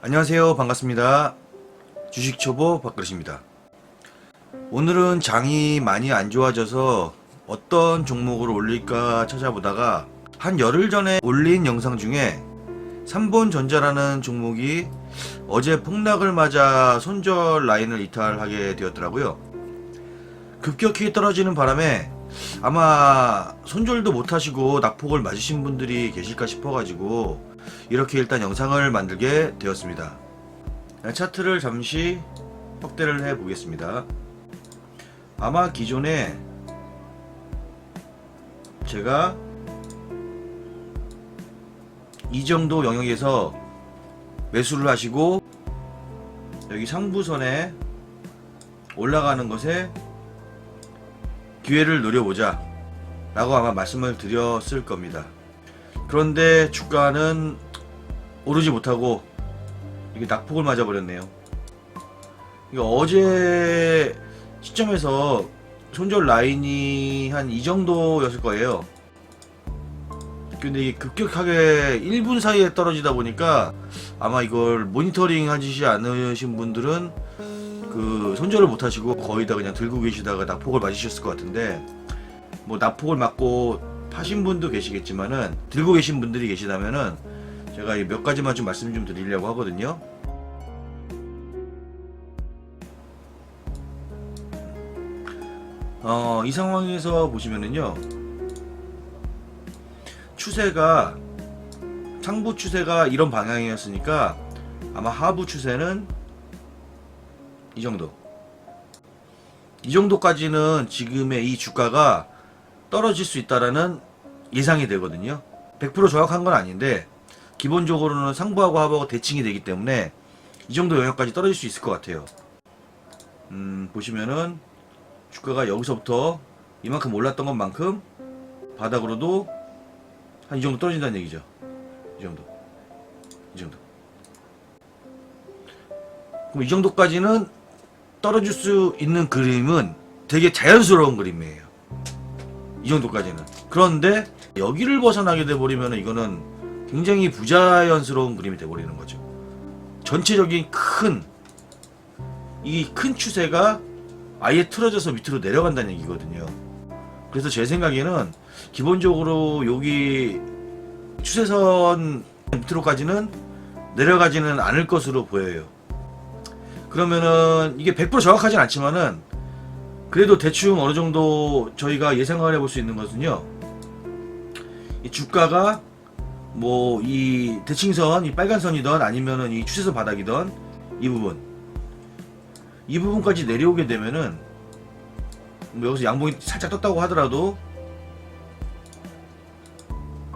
안녕하세요. 반갑습니다. 주식 초보 박그릇입니다. 오늘은 장이 많이 안 좋아져서 어떤 종목을 올릴까 찾아보다가 한 열흘 전에 올린 영상 중에 3본 전자라는 종목이 어제 폭락을 맞아 손절 라인을 이탈하게 되었더라고요. 급격히 떨어지는 바람에 아마 손절도 못하시고 낙폭을 맞으신 분들이 계실까 싶어가지고 이렇게 일단 영상을 만들게 되었습니다. 차트를 잠시 확대를 해 보겠습니다. 아마 기존에 제가 이 정도 영역에서 매수를 하시고 여기 상부선에 올라가는 것에 기회를 노려보자 라고 아마 말씀을 드렸을 겁니다. 그런데 주가는 오르지 못하고 이게 낙폭을 맞아버렸네요. 이거 어제 시점에서 손절 라인이 한 이 정도였을 거예요. 근데 이게 급격하게 1분 사이에 떨어지다 보니까 아마 이걸 모니터링 하시지 않으신 분들은 그 손절을 못 하시고 거의 다 그냥 들고 계시다가 낙폭을 맞으셨을 것 같은데 뭐 낙폭을 맞고 파신 분도 계시겠지만은 들고 계신 분들이 계시다면은 제가 이몇 가지만 좀 말씀 좀 드리려고 하거든요. 어, 이 상황에서 보시면은요. 추세가 상부 추세가 이런 방향이었으니까 아마 하부 추세는 이 정도. 이 정도까지는 지금의 이 주가가 떨어질 수 있다라는 예상이 되거든요. 100% 정확한 건 아닌데 기본적으로는 상부하고 하부하고 대칭이 되기 때문에 이 정도 영역까지 떨어질 수 있을 것 같아요. 음, 보시면은 주가가 여기서부터 이만큼 올랐던 것만큼 바닥으로도 한 이 정도 떨어진다는 얘기죠. 이 정도. 이 정도. 그럼 이 정도까지는 떨어질 수 있는 그림은 되게 자연스러운 그림이에요. 이 정도까지는. 그런데 여기를 벗어나게 돼버리면 이거는 굉장히 부자연스러운 그림이 돼버리는 거죠. 전체적인 큰, 이 큰 추세가 아예 틀어져서 밑으로 내려간다는 얘기거든요. 그래서 제 생각에는 기본적으로 여기 추세선 밑으로까지는 내려가지는 않을 것으로 보여요. 그러면은 이게 100% 정확하진 않지만은 그래도 대충 어느 정도 저희가 예상을 해볼 수 있는 것은요. 이 주가가 뭐 이 대칭선, 이 빨간 선이던 아니면은 이 추세선 바닥이던 이 부분 이 부분까지 내려오게 되면은 뭐 여기서 양봉이 살짝 떴다고 하더라도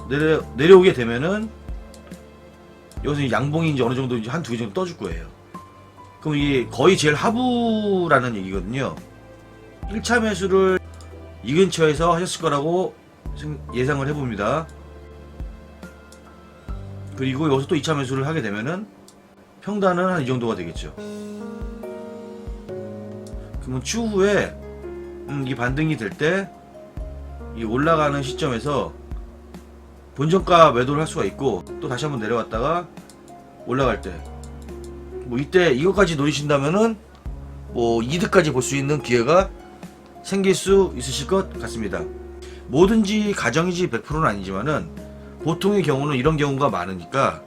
내려 내려오게 되면은 여기서 양봉이 이제 어느 정도 이제 한 두 개 정도 떠줄 거예요. 그럼 이게 거의 제일 하부라는 얘기거든요. 1차 매수를 이 근처에서 하셨을 거라고 생- 예상을 해봅니다. 그리고 여기서 또 2차 매수를 하게 되면은 평단은 한 이 정도가 되겠죠. 그러면 추후에 음, 이 반등이 될 때 이 올라가는 시점에서 본전가 매도를 할 수가 있고 또 다시 한번 내려왔다가 올라갈 때 뭐 이때 이것까지 노리신다면은 뭐 이득까지 볼 수 있는 기회가 생길 수 있으실 것 같습니다. 뭐든지 가정이지 100%는 아니지만은 보통의 경우는 이런 경우가 많으니까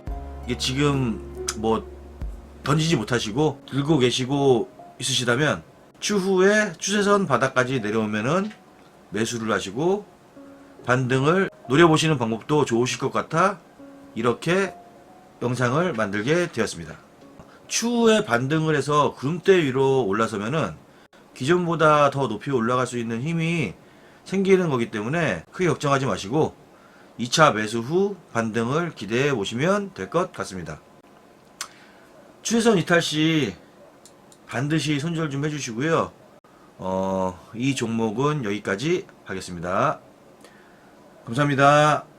이게 지금 뭐 던지지 못하시고 들고 계시고 있으시다면 추후에 추세선 바닥까지 내려오면은 매수를 하시고 반등을 노려보시는 방법도 좋으실 것 같아 이렇게 영상을 만들게 되었습니다. 추후에 반등을 해서 구름대 위로 올라서면은 기존보다 더 높이 올라갈 수 있는 힘이 생기는 거기 때문에 크게 걱정하지 마시고 2차 매수 후 반등을 기대해 보시면 될 것 같습니다. 추세선 이탈 시 반드시 손절 좀 해주시고요. 어, 이 종목은 여기까지 하겠습니다. 감사합니다.